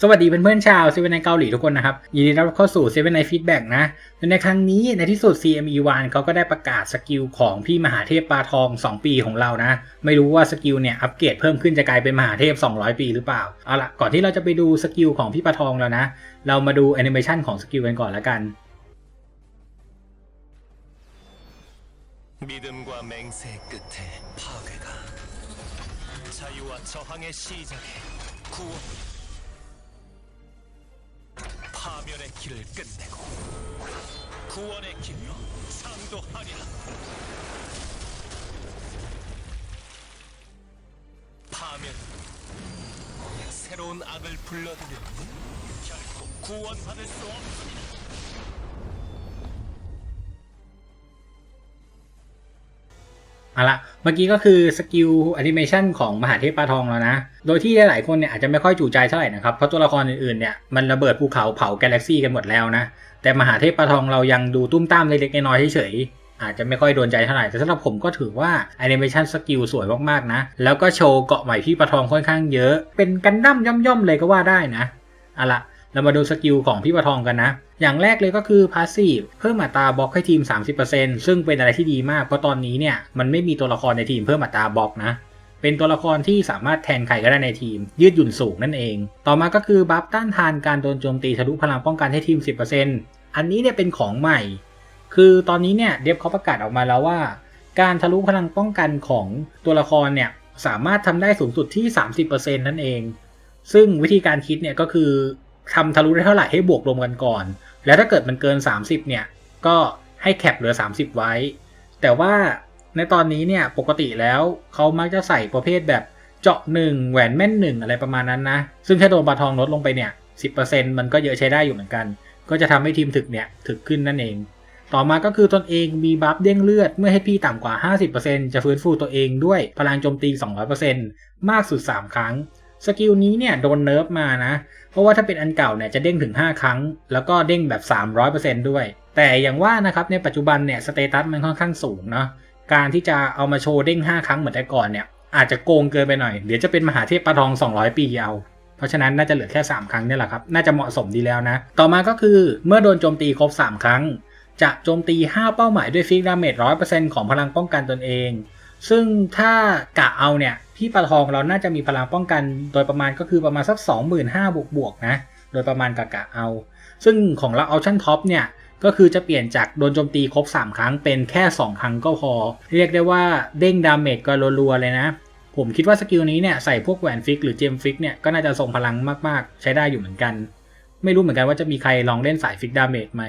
สวัสดีเพื่อนๆชาวเซเว่นในเกาหลีทุกคนนะครับ ยินดีต้อนรับเข้าสู่เซเว่นในฟีดแบ็กนะในครั้งนี้ในที่สุด CME1 เขาก็ได้ประกาศสกิลของพี่มหาเทพปลาทอง 2 ปีของเรานะ ไม่รู้ว่าสกิลเนี่ยอัปเกรดเพิ่มขึ้นจะกลายเป็นมหาเทพ 200 ปีหรือเปล่า เอาละก่อนที่เราจะไปดูสกิลของพี่ปลาทองแล้วนะ เรามาดูแอนิเมชันของสกิลกันก่อนแล้วกัน 믿음과 맹세의 끝에 파괴가 자유와 저항의 시작에 구원 파멸의 길을 끝내고 구원의 길로 상도하리라. 파멸 새로운 악을 불러들였니 결코 구원받을 수 없습니다 เอาละเมื่อกี้ก็คือสกิลแอนิเมชันของมหาเทพปลาทองแล้วนะ โดยที่หลายๆคนเนี่ยอาจจะไม่ค่อยจูใจเท่าไหร่นะครับ เพราะตัวละครอื่นๆเนี่ยมันระเบิดภูเขาเผาแกาแล็กซี่กันหมดแล้วนะ แต่มหาเทพปลาทองเรายังดูตุ้มตามเล็กๆน้อยๆเฉยๆอาจจะไม่ค่อยโดนใจเท่าไหร่ แต่สำหรับผมก็ถือว่าแอนิเมชันสกิลสวยมากๆนะ แล้วก็โชว์เกาะใหม่พี่ปลาทองค่อนข้างเยอะ เป็นกันดั้มย่อมๆเลยก็ว่าได้นะเอาละ เรามาดูสกิลของพี่ปลาทองกันนะ อย่างแรกเลยก็คือพาสซีฟเพิ่มอัตราบล็อกให้ทีม 30%ซึ่งเป็นอะไรที่ดีมาก เพราะตอนนี้เนี่ยมันไม่มีตัวละครในทีมเพิ่มอัตราบล็อกนะเป็นตัวละครที่สามารถแทนใครก็ได้ในทีม ยืดหยุ่นสูงนั่นเอง ต่อมาก็คือบัฟต้านทานการโดนโจมตีทะลุพลังป้องกันให้ทีม 10%อันนี้เนี่ยเป็นของใหม่ คือตอนนี้เนี่ยเดฟเขาประกาศออกมาแล้วว่า การทะลุพลังป้องกันของตัวละครเนี่ยสามารถทำได้สูงสุดที่ 30%นั่นเอง ซึ่งวิธีการคิดเนี่ยก็คือ ทำทะลุได้เท่าไหร่ให้บวกรวมกันก่อน แล้วถ้าเกิดมันเกิน 30 เนี่ย ก็ให้แคปเหลือ 30 ไว้ แต่ว่าในตอนนี้เนี่ยปกติแล้วเขามักจะใส่ประเภทแบบเจาะ1แหวนแม่น1อะไรประมาณนั้นนะ ซึ่งถ้าโดนปลาทองลดลงไปเนี่ย 10%มันก็เยอะใช้ได้อยู่เหมือนกัน ก็จะทำให้ทีมถึกเนี่ยถึกขึ้นนั่นเอง ต่อมาก็คือตนเองมีบัฟเด้งเลือดเมื่อให้พี่ต่ำกว่า 50%จะฟื้นฟูตัวเองด้วยพลังโจมตี 200%มากสุด 3 ครั้ง สกิลนี้เนี่ยโดนเนิร์ฟมานะ เพราะว่าถ้าเป็นอันเก่าเนี่ยจะเด้งถึง 5 ครั้ง แล้วก็เด้งแบบ 300%ด้วย แต่อย่างว่านะครับในปัจจุบันเนี่ยสเตตัสมันค่อนข้างสูงเนาะการที่จะเอามาโชว์เด้ง 5 ครั้งเหมือนแต่ก่อนเนี่ยอาจจะโกงเกินไปหน่อย เดี๋ยวจะเป็นมหาเทพปลาทอง 200 ปีเอา เพราะฉะนั้นน่าจะเหลือแค่ 3 ครั้งเนี่ยแหละครับ น่าจะเหมาะสมดีแล้วนะ ต่อมาก็คือเมื่อโดนโจมตีครบ 3 ครั้ง จะโจมตี 5 เป้าหมายด้วยฟิกดาเมจ100%ของพลังป้องกันตนเอง ซึ่งถ้ากะเอาเนี่ย พี่ปลาทองเราน่าจะมีพลังป้องกัน โดยประมาณก็คือประมาณสัก 25,000บวกบวกๆนะ โดยประมาณกะกะเอา ซึ่งของเราเอาชั่นท็อปเนี่ยก็คือจะเปลี่ยนจากโดนโจมตีครบ 3 ครั้งเป็นแค่ 2 ครั้งก็พอ เรียกได้ว่าเด้งดาเมจก็รัวๆเลยนะ ผมคิดว่าสกิลนี้เนี่ยใส่พวกแหวนฟิกหรือเจมฟิกเนี่ยก็น่าจะทรงพลังมากๆ ใช้ได้อยู่เหมือนกัน ไม่รู้เหมือนกันว่าจะมีใครลองเล่นสายฟิกดาเมจไหม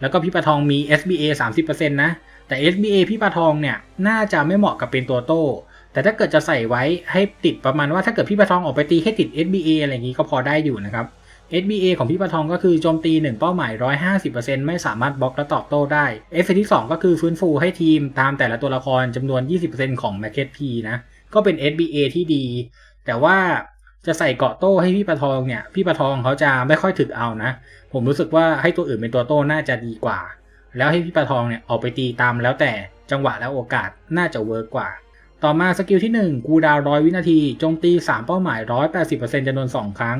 แล้วก็พี่ปลาทองมี SBA 30%นะ แต่ SBA พี่ปลาทองเนี่ยน่าจะไม่เหมาะกับเป็นตัวโต้ แต่ถ้าเกิดจะใส่ไว้ให้ติดประมาณว่าถ้าเกิดพี่ปลาทองออกไปตีให้ติด SBA อะไรอย่างนี้ก็พอได้อยู่นะครับ SBA ของพี่ปลาทองก็คือโจมตี 1 เป้าหมาย 150%ไม่สามารถบล็อกและตอบโต้ได้ เอฟเฟที่ 2 ก็คือฟื้นฟูให้ทีมตามแต่ละตัวละครจำนวน 20%ของ m a r k e t P นะ ก็เป็น SBA ที่ดี แต่ว่าจะใส่เกาะโต้ให้พี่ปลาทองเนี่ย พี่ปลาทองเขาจะไม่ค่อยถึกเอานะ ผมรู้สึกว่าให้ตัวอื่นเป็นตัวโต้น่าจะดีกว่า แล้วให้พี่ปลาทองเนี่ยออกไปตีตามแล้วแต่จังหวะและโอกาสน่าจะเวิร์กกว่า ต่อมาสกิลที่ 1 กูดาวร้อยวินาทีโจมตี 3 เป้าหมาย 180%จำนวน 2 ครั้ง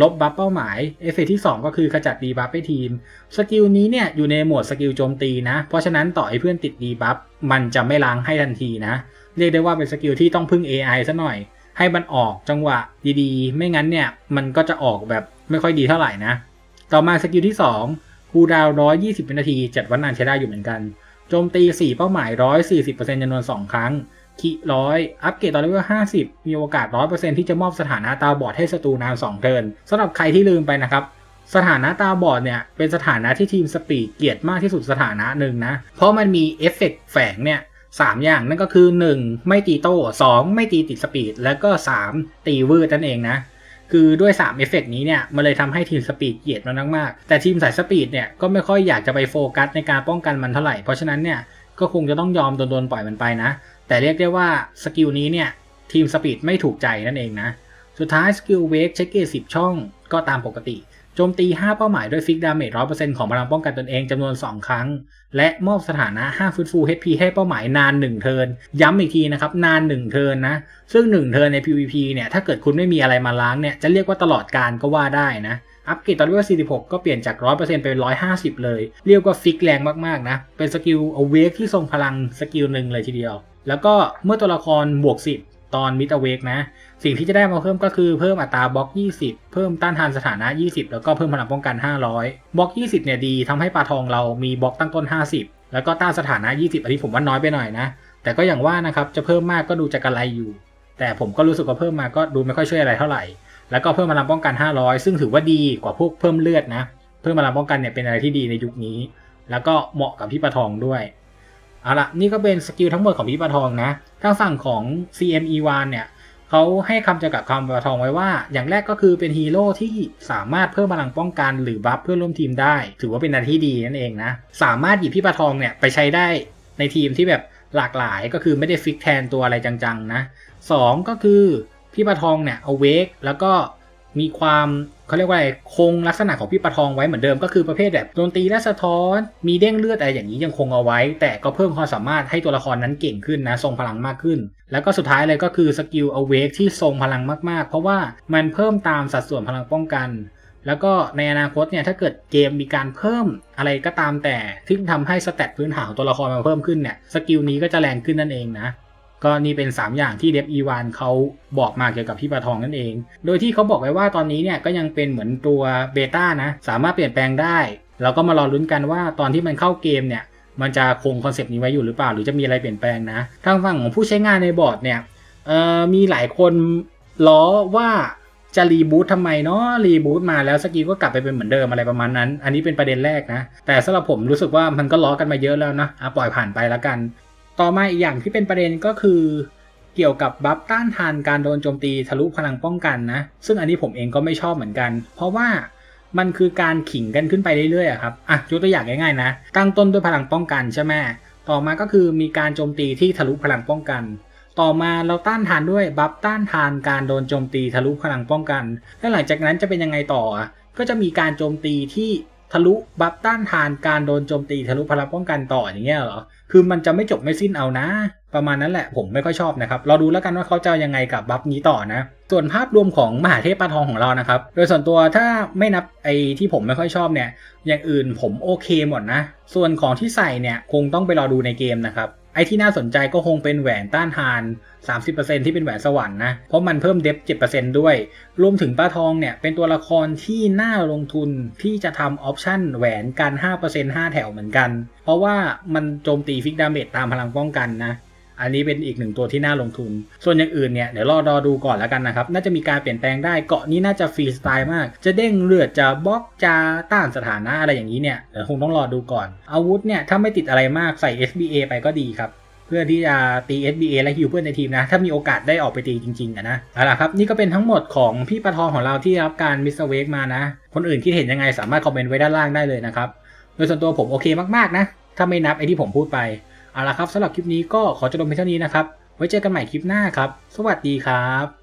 ลบบัฟเป้าหมาย เอฟเฟกที่ 2 ก็คือขจัดดีบัฟให้ทีม สกิลนี้เนี่ยอยู่ในโหมดสกิลโจมตีนะ เพราะฉะนั้นต่อให้เพื่อนติดดีบัฟมันจะไม่ล้างให้ทันทีนะ เรียกได้ว่าเป็นสกิลที่ต้องพึ่ง AI ซะหน่อย ให้มันออกจังหวะดีๆ ไม่งั้นเนี่ยมันก็จะออกแบบไม่ค่อยดีเท่าไหร่นะ ต่อมาสกิลที่2คูดาวน์120วินาทีจัดวันนานใช้ได้อยู่เหมือนกัน โจมตี 4 เป้าหมาย 140%จำนวน 2 ครั้ง คิร้อยอัปเกรดตอนเลเวล50 มีโอกาส 100%ที่จะมอบสถานะตาบอดให้ศัตรูนาน2เทิร์นสำหรับใครที่ลืมไปนะครับ สถานะตาบอดเนี่ย เป็นสถานะที่ทีมสปีดเกลียดมากที่สุดสถานะหนึ่งนะ เพราะมันมีเอฟเฟกต์แฝงเนี่ยสามอย่างนั่นก็คือ 1. ไม่ตีโต้ 2. ไม่ตีติดสปีด แล้วก็ 3. ตีวืดนั่นเองนะ คือด้วย 3 เอฟเฟกต์นี้เนี่ย มันเลยทำให้ทีมสปีดเกลียดมันมากๆแต่ทีมสายสปีดเนี่ยก็ไม่ค่อยอยากจะไปโฟกัสในการป้องกันมันเท่าไหร่ เพราะฉะนั้นเนี่ยก็คงจะต้องยอมโดนๆปล่อยมันไปนะ แต่เรียกได้ว่าสกิลนี้เนี่ย ทีมสปีดไม่ถูกใจนั่นเองนะ สุดท้ายสกิลเวกเช็คเกต10ช่องก็ตามปกติ โจมตี 5 เป้าหมายด้วยฟิกดาเมจ100%ของพลังป้องกันตนเองจำนวน 2 ครั้ง และมอบสถานะ 5 ฟื้นฟู HP ให้เป้าหมายนาน 1 เทิร์นย้ำอีกทีนะครับ นาน 1 เทิร์นนะ ซึ่ง 1 เทิร์นใน PVP เนี่ย ถ้าเกิดคุณไม่มีอะไรมาล้างเนี่ย จะเรียกว่าตลอดการก็ว่าได้นะ อัปเกรดตอนเลเวล46 ก็เปลี่ยนจาก 100%เป็น 150 เลย เรียกว่าฟิกแรงมากๆนะ เป็นสกิล Awake ที่ทรงพลังสกิลหนึ่งเลยทีเดียว แล้วก็เมื่อตัวละครบวก 10 ตอน Mid Awake นะ สิ่งที่จะได้มาเพิ่มก็คือเพิ่มอัตราบล็อก 20 เพิ่มต้านทานสถานะ 20 แล้วก็เพิ่มพลังป้องกัน 500 บล็อก 20 เนี่ยดีทำให้ปลาทองเรามีบล็อกตั้งต้น 50 แล้วก็ต้านสถานะ 20 อันนี้ผมว่าน้อยไปหน่อยนะ แต่ก็อย่างว่านะครับ จะเพิ่มมากก็ดูจะกระไรอยู่ แต่ผมก็รู้สึกว่าเพิ่มมาก็ดูไม่ค่อยช่วยอะไรเท่าไหร่ แล้วก็เพิ่มพลังป้องกัน 500 ซึ่งถือว่าดีกว่าพวกเพิ่มเลือดนะ เพิ่มพลังป้องกันเนี่ยเป็นอะไรที่ดีในยุคนี้ แล้วก็เหมาะกับพี่ปลาทองด้วย เอาละนี่ก็เป็นสกิลทั้งหมดของพี่ปลาทองนะทางฝั่งของ CME1 เนี่ยเขาให้คำจำกัดความปลาทองไว้ว่า อย่างแรกก็คือเป็นฮีโร่ที่สามารถเพิ่มพลังป้องกันหรือบัฟเพื่อนร่วมทีมได้ ถือว่าเป็นอะไรที่ดีนั่นเองนะ สามารถหยิบพี่ปลาทองเนี่ยไปใช้ได้ในทีมที่แบบหลากหลายก็คือไม่ได้ฟิกแทนตัวอะไรจังๆนะสองก็คือพี่ปลาทองเนี่ยเอาเวกแล้วก็มีความ เขาเรียกว่าอะไรคงลักษณะของพี่ปลาทองไว้เหมือนเดิมก็คือประเภทแบบโจมตีและสะท้อน มีเด้งเลือดอะไรอย่างนี้ยังคงเอาไว้ แต่ก็เพิ่มความสามารถให้ตัวละครนั้นเก่งขึ้นนะทรงพลังมากขึ้น แล้วก็สุดท้ายเลยก็คือสกิล awake ที่ทรงพลังมากๆ เพราะว่ามันเพิ่มตามสัดส่วนพลังป้องกัน แล้วก็ในอนาคตเนี่ยถ้าเกิดเกมมีการเพิ่มอะไรก็ตามแต่ที่ทำให้สเตตพื้นฐานของตัวละครมันเพิ่มขึ้นเนี่ยสกิลนี้ก็จะแรงขึ้นนั่นเองนะ ก็นี่เป็น 3 อย่างที่เดฟอีวานเขาบอกมาเกี่ยวกับพี่ปลาทองนั่นเอง โดยที่เขาบอกไว้ว่าตอนนี้เนี่ยก็ยังเป็นเหมือนตัวเบต้านะ สามารถเปลี่ยนแปลงได้เราก็มารอลุ้นกันว่าตอนที่มันเข้าเกมเนี่ย มันจะคงคอนเซปต์นี้ไว้อยู่หรือเปล่า หรือจะมีอะไรเปลี่ยนแปลงนะ ทางฝั่งของผู้ใช้งานในบอร์ดเนี่ยมีหลายคนล้อว่าจะรีบูตทำไมเนาะรีบูตมาแล้วสกิลก็กลับไปเป็นเหมือนเดิมอะไรประมาณนั้น อันนี้เป็นประเด็นแรกนะ แต่สำหรับผมรู้สึกว่ามันก็ล้อกันมาเยอะแล้วนะอะปล่อยผ่านไปแล้วกัน ต่อมาอีกอย่างที่เป็นประเด็นก็คือเกี่ยวกับบัฟต้านทานการโดนโจมตีทะลุพลังป้องกันนะ ซึ่งอันนี้ผมเองก็ไม่ชอบเหมือนกัน เพราะว่ามันคือการขิงกันขึ้นไปเรื่อยๆครับ อะยกตัวอย่างง่ายๆนะ ตั้งต้นด้วยพลังป้องกันใช่ไหมต่อมาก็คือมีการโจมตีที่ทะลุพลังป้องกัน ต่อมาเราต้านทานด้วยบัฟต้านทานการโดนโจมตีทะลุพลังป้องกัน แล้วหลังจากนั้นจะเป็นยังไงต่ออะก็จะมีการโจมตีที่ ทะลุบัฟต้านทานการโดนโจมตีทะลุพลังป้องกันต่ออย่างเงี้ยเหรอ คือมันจะไม่จบไม่สิ้นเอานะ ประมาณนั้นแหละผมไม่ค่อยชอบนะครับ เราดูแล้วกันว่าเขาจะยังไงกับบัฟนี้ต่อนะ ส่วนภาพรวมของมหาเทพปลาทองของเรานะครับ โดยส่วนตัวถ้าไม่นับไอ้ที่ผมไม่ค่อยชอบเนี่ย อย่างอื่นผมโอเคหมดนะ ส่วนของที่ใส่เนี่ยคงต้องไปรอดูในเกมนะครับ ไอ้ที่น่าสนใจก็คงเป็นแหวนต้านทาน 30%ที่เป็นแหวนสวรรค์นะ เพราะมันเพิ่มเดฟ7%ด้วย รวมถึงป้าทองเนี่ยเป็นตัวละครที่น่าลงทุนที่จะทำออปชั่นแหวนกัน 5% 5 แถวเหมือนกัน เพราะว่ามันโจมตีฟิกดาเมจตามพลังป้องกันนะ อันนี้เป็นอีกหนึ่งตัวที่น่าลงทุน ส่วนอย่างอื่นเนี่ยเดี๋ยวรอรอดูก่อนแล้วกันนะครับ น่าจะมีการเปลี่ยนแปลงได้เกาะนี้น่าจะฟรีสไตล์มาก จะเด้งเลือดจะบล็อกจะต้านสถานะอะไรอย่างนี้เนี่ยเดี๋ยวคงต้องรอดูก่อน อาวุธเนี่ยถ้าไม่ติดอะไรมากใส่ SBA ไปก็ดีครับเพื่อที่จะตี SBA และฮิวเพื่อนในทีมนะ ถ้ามีโอกาสได้ออกไปตีจริงๆนะเอาล่ะครับ นี่ก็เป็นทั้งหมดของพี่ปะทองของเราที่รับการมิสเตอร์เวกมานะ คนอื่นคิดเห็นยังไงสามารถคอมเมนต์ไว้ด้านล่างได้เลยนะครับ โดยส่วนตัวผมโอเคมากๆนะ ถ้าไม่นับไอ้ที่ผมพูดไป เอาละครับสำหรับคลิปนี้ก็ขอจบลงเพียงเท่านี้นะครับ ไว้เจอกันใหม่คลิปหน้าครับ สวัสดีครับ